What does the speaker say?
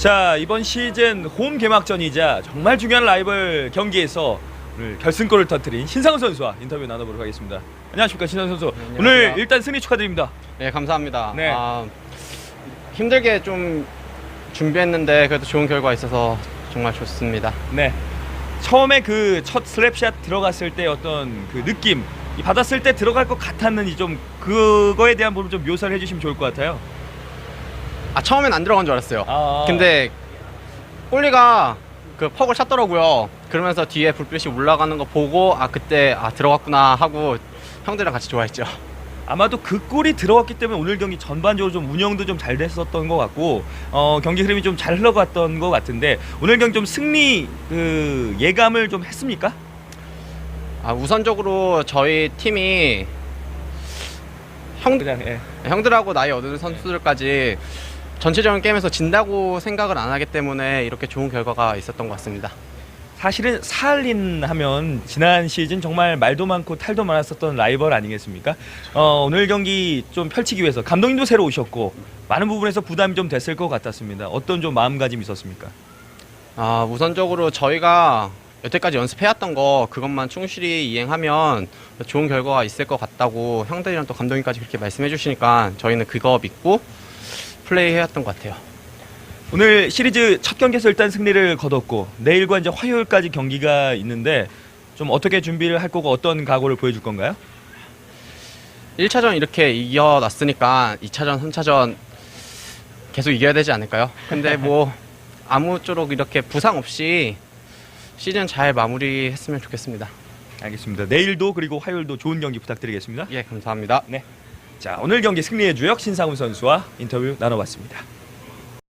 자 이번 시즌 홈 개막전이자 정말 중요한 라이벌 경기에서 오늘 결승골을 터뜨린 신상훈 선수와 인터뷰 나눠보도록 하겠습니다. 안녕하십니까 신상훈 선수. 네, 오늘 안녕하세요. 일단 승리 축하드립니다. 네, 감사합니다. 네. 아, 힘들게 좀 준비했는데 그래도 좋은 결과 있어서 정말 좋습니다. 네. 처음에 그 첫 슬랩샷 들어갔을 때 어떤 그 느낌, 이 받았을 때 들어갈 것 같았는지 좀 그거에 대한 부분 좀 묘사를 해주시면 좋을 것 같아요. 아, 처음엔 안 들어간 줄 알았어요. 아. 근데 골리가 그 퍽을 찼더라고요. 그러면서 뒤에 불빛이 올라가는 거 보고 아 그때 아 들어갔구나 하고 형들이랑 같이 좋아했죠. 아마도 그 골이 들어갔기 때문에 오늘 경기 전반적으로 좀 운영도 좀 잘 됐었던 것 같고 어, 경기 흐름이 좀 잘 흘러갔던 것 같은데 오늘 경기 좀 승리 그 예감을 좀 했습니까? 아 우선적으로 저희 팀이 형 그냥 예. 형들하고 나이 어린 선수들까지 전체적인 게임에서 진다고 생각을 안 하기 때문에 이렇게 좋은 결과가 있었던 것 같습니다. 사실은 사할린 하면 지난 시즌 정말 말도 많고 탈도 많았었던 라이벌 아니겠습니까? 어, 오늘 경기 좀 펼치기 위해서 감독님도 새로 오셨고 많은 부분에서 부담이 좀 됐을 것 같았습니다. 어떤 좀 마음가짐이 있었습니까? 아, 우선적으로 저희가 여태까지 연습해왔던 거 그것만 충실히 이행하면 좋은 결과가 있을 것 같다고 형들이랑 또 감독님까지 그렇게 말씀해 주시니까 저희는 그거 믿고 플레이 해왔던 것 같아요. 오늘 시리즈 첫 경기에서 일단 승리를 거뒀고 내일과 이제 화요일까지 경기가 있는데 좀 어떻게 준비를 할 거고 어떤 각오를 보여줄 건가요? 1차전 이렇게 이겨놨으니까 2차전, 3차전 계속 이겨야 되지 않을까요? 근데 뭐 아무쪼록 이렇게 부상 없이 시즌 잘 마무리했으면 좋겠습니다. 알겠습니다. 내일도 그리고 화요일도 좋은 경기 부탁드리겠습니다. 예, 감사합니다. 자 오늘 경기 승리의 주역 신상훈 선수와 인터뷰 나눠봤습니다.